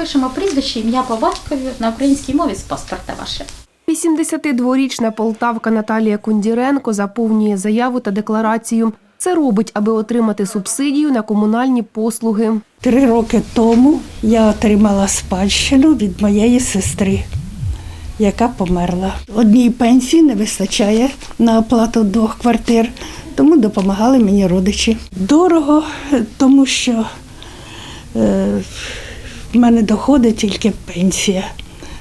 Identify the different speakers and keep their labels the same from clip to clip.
Speaker 1: Пишемо прізвище, ім'я по батькові на українській мові з паспорта ваше.
Speaker 2: 82-річна полтавка Наталія Кундіренко заповнює заяву та декларацію. Це робить, аби отримати субсидію на комунальні послуги.
Speaker 3: Три роки тому я отримала спадщину від моєї сестри, яка померла. Одній пенсії не вистачає на оплату двох квартир, тому допомагали мені родичі. Дорого, тому що е, в мене доходить тільки пенсія,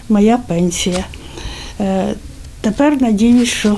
Speaker 3: моя пенсія. Е, тепер надіюсь, що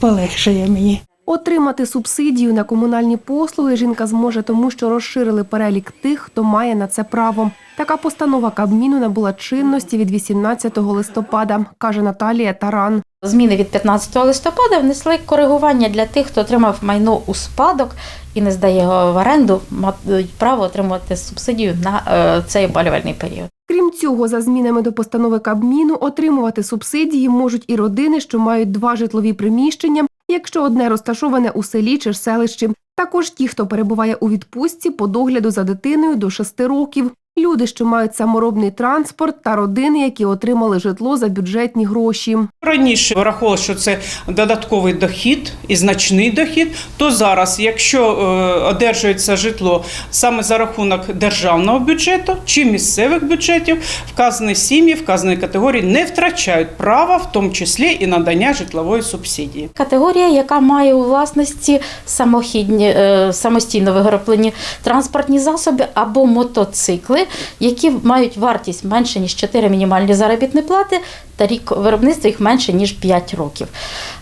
Speaker 3: полегшає мені.
Speaker 2: Отримати субсидію на комунальні послуги жінка зможе, тому що розширили перелік тих, хто має на це право. Така постанова Кабміну набула чинності від 18 листопада, каже Наталія Таран.
Speaker 1: Зміни від 15 листопада внесли коригування для тих, хто отримав майно у спадок і не здає його в оренду, мають право отримувати субсидію на е, цей опалювальний період.
Speaker 2: Крім цього, за змінами до постанови Кабміну, отримувати субсидії можуть і родини, що мають два житлові приміщення, якщо одне розташоване у селі чи селищі. Також ті, хто перебуває у відпустці по догляду за дитиною до 6 років, люди, що мають саморобний транспорт, та родини, які отримали житло за бюджетні гроші.
Speaker 4: Раніше враховували, що це додатковий дохід і значний дохід. То зараз, якщо е, одержується житло саме за рахунок державного бюджету чи місцевих бюджетів, вказані сім'ї, вказані категорії не втрачають права, в тому числі і надання житлової субсидії.
Speaker 1: Категорія, яка має у власності самохідні, е, самостійно виготовлені транспортні засоби або мотоцикли, які мають вартість менше ніж 4 мінімальні заробітні плати, та рік виробництва їх менше ніж 5 років.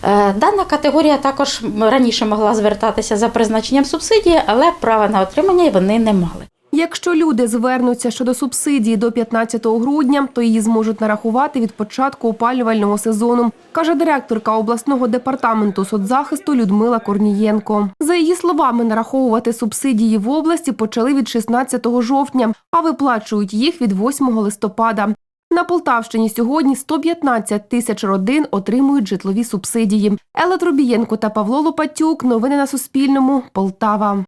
Speaker 1: Е, Дана категорія також раніше могла звертатися за призначенням субсидії, але права на отримання вони не мали.
Speaker 2: Якщо люди звернуться щодо субсидії до 15 грудня, то її зможуть нарахувати від початку опалювального сезону, каже директорка обласного департаменту соцзахисту Людмила Корнієнко. За її словами, нараховувати субсидії в області почали від 16 жовтня, а виплачують їх від 8 листопада. На Полтавщині сьогодні 115 тисяч родин отримують житлові субсидії. Елла Трубієнко та Павло Лопатюк. Новини на Суспільному. Полтава.